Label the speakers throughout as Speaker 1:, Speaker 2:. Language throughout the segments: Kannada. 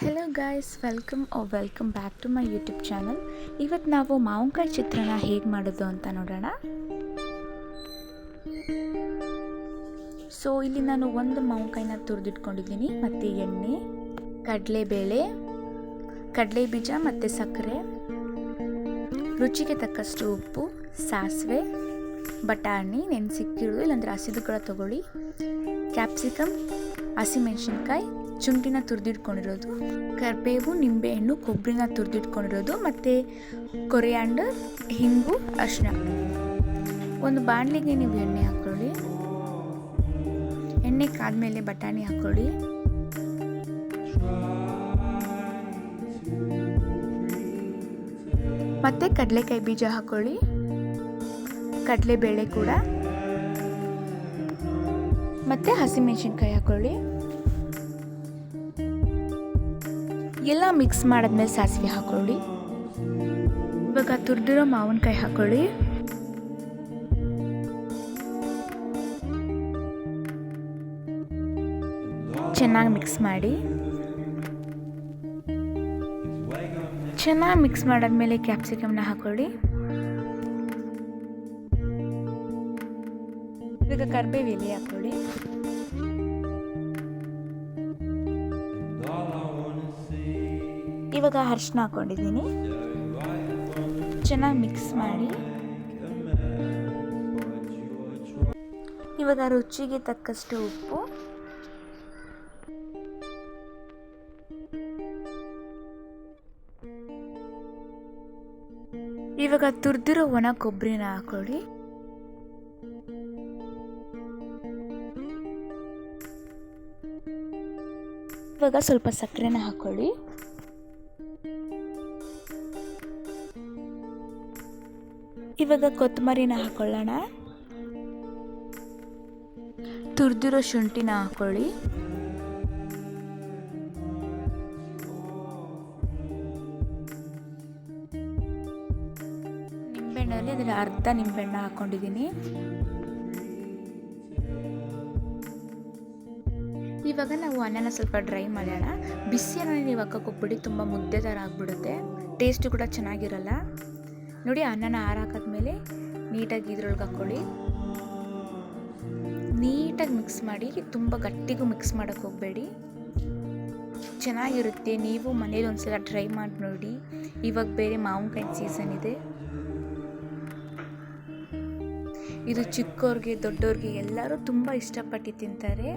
Speaker 1: Hello guys welcome oh welcome back to my YouTube channel ಇವತ್ತು ನಾವು ಮಾವಿನಕಾಯಿ ಚಿತ್ರಾನ್ನ ಹೇಗೆ ಮಾಡೋದು ಅಂತ ನೋಡೋಣ. ಸೊ ಇಲ್ಲಿ ನಾನು ಒಂದು ಮಾವಿನಕಾಯಿನ ತುರಿದಿಟ್ಕೊಂಡಿದ್ದೀನಿ. ಮತ್ತು ಎಣ್ಣೆ, ಕಡಲೆಬೇಳೆ ಕಡಲೆ ಬೀಜ ಮತ್ತು ಸಕ್ಕರೆ. ರುಚಿಗೆ ತಕ್ಕಷ್ಟು ಉಪ್ಪು, ಸಾಸಿವೆ, ಬಟಾಣಿ ನೆನೆಸಿಕ್ಕಿರೋದು ಇಲ್ಲಾಂದರೆ ಕೂಡ ತೊಗೊಳ್ಳಿ ಕ್ಯಾಪ್ಸಿಕಮ್, ಹಸಿಮೆಣಸಿನ್ಕಾಯಿ ಶುಂಠಿನ ತುರಿದಿಟ್ಕೊಂಡಿರೋದು. ಕರಿಬೇವು, ನಿಂಬೆಹಣ್ಣು ಕೊಬ್ಬರಿನ ತುರಿದಿಟ್ಕೊಂಡಿರೋದು ಮತ್ತು ಕೊರಿಯಾಂಡರ್, ಹಿಂಗು ಅರಿಶಿನ ಒಂದು ಬಾಣಲಿಗೆ ನೀವು ಎಣ್ಣೆ ಹಾಕ್ಕೊಳ್ಳಿ. ಎಣ್ಣೆ ಕಾದ್ಮೇಲೆ ಬಟಾಣಿ ಹಾಕ್ಕೊಳ್ಳಿ. ಮತ್ತು ಕಡಲೆಕಾಯಿ ಬೀಜ ಹಾಕ್ಕೊಳ್ಳಿ. ಕಡಲೆಬೇಳೆ ಕೂಡ. ಮತ್ತು ಹಸಿಮೆಣಸಿನ್ಕಾಯಿ ಹಾಕ್ಕೊಳ್ಳಿ. ಎಲ್ಲ ಮಿಕ್ಸ್ ಮಾಡಿದ್ಮೇಲೆ ಸಾಸಿವೆ ಹಾಕೊಳ್ಳಿ. ಇವಾಗ ತುರಿದಿರೋ ಮಾವಿನಕಾಯಿ ಹಾಕೊಳ್ಳಿ. ಚೆನ್ನಾಗಿ ಮಿಕ್ಸ್ ಮಾಡಿ. ಚೆನ್ನಾಗಿ ಮಿಕ್ಸ್ ಮಾಡಾದ್ಮೇಲೆ ಕ್ಯಾಪ್ಸಿಕಮ್ನ ಹಾಕೊಳ್ಳಿ. ಇವಾಗ ಕರ್ಬೇವಿಲಿ ಹಾಕೊಳ್ಳಿ. ಇವಾಗ ಅರ್ಶಿನ ಹಾಕೊಂಡಿದ್ದೀನಿ. ಚೆನ್ನಾಗಿ ಮಿಕ್ಸ್ ಮಾಡಿ. ಇವಾಗ ರುಚಿಗೆ ತಕ್ಕಷ್ಟು ಉಪ್ಪು. ಇವಾಗ ತುರ್ದಿರೋ ಒಣ ಕೊಬ್ಬರಿನ ಹಾಕೊಳ್ಳಿ. ಇವಾಗ ಸ್ವಲ್ಪ ಸಕ್ಕರೆನ ಹಾಕೊಳ್ಳಿ. ಇವಾಗ ಕೊತ್ತಂಬರಿನ ಹಾಕೊಳ್ಳೋಣ. ತುರಿದಿರೋ ಶುಂಠಿನ ಹಾಕೊಳ್ಳಿ. ನಿಂಬೆಹಣ್ಣಲ್ಲಿ ಅದರ ಅರ್ಧ ನಿಂಬೆಹಣ್ಣು ಹಾಕೊಂಡಿದ್ದೀನಿ. ಇವಾಗ ನಾವು ಅನ್ನನ ಸ್ವಲ್ಪ ಡ್ರೈ ಮಾಡೋಣ. ಬಿಸಿ ಅನ್ನ ನೀವು ಹಾಕೋಕ್ಕೋಗ್ಬಿಡಿ ತುಂಬ ಮುದ್ದೆ ಥರ ಆಗಿಬಿಡುತ್ತೆ. ಟೇಸ್ಟು ಕೂಡ ಚೆನ್ನಾಗಿರಲ್ಲ. ನೋಡಿ ಅನ್ನನ ಆರಾಕಾದ್ಮೇಲೆ ನೀಟಾಗಿ ಇದ್ರೊಳಗೆ ಹಾಕ್ಕೊಳ್ಳಿ. ನೀಟಾಗಿ ಮಿಕ್ಸ್ ಮಾಡಿ, ತುಂಬ ಗಟ್ಟಿಗೂ ಮಿಕ್ಸ್ ಮಾಡೋಕ್ಕೆ ಹೋಗಬೇಡಿ. ಚೆನ್ನಾಗಿರುತ್ತೆ, ನೀವು ಮನೇಲಿ ಒಂದ್ಸಲ ಟ್ರೈ ಮಾಡಿ ನೋಡಿ. ಇವಾಗ ಬೇರೆ ಮಾವಿನಕಾಯಿ ಸೀಸನ್ ಇದೆ. ಇದು ಚಿಕ್ಕವ್ರಿಗೆ ದೊಡ್ಡವ್ರಿಗೆ ಎಲ್ಲರೂ ತುಂಬ ಇಷ್ಟಪಟ್ಟು ತಿಂತಾರೆ.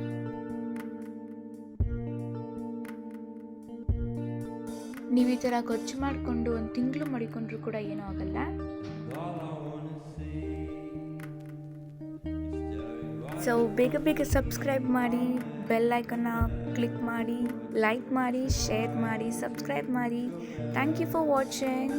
Speaker 1: ನೀವು ಈ ಥರ ಖರ್ಚು ಮಾಡಿಕೊಂಡು ಒಂದು ತಿಂಗಳು ಮಾಡಿಕೊಂಡ್ರು ಕೂಡ ಏನೂ ಆಗಲ್ಲ. ಸೊ ಬೇಗ ಬೇಗ ಸಬ್ಸ್ಕ್ರೈಬ್ ಮಾಡಿ ಬೆಲ್ ಐಕನ್ನ ಕ್ಲಿಕ್ ಮಾಡಿ ಲೈಕ್ ಮಾಡಿ ಶೇರ್ ಮಾಡಿ ಸಬ್ಸ್ಕ್ರೈಬ್ ಮಾಡಿ. Thank you for watching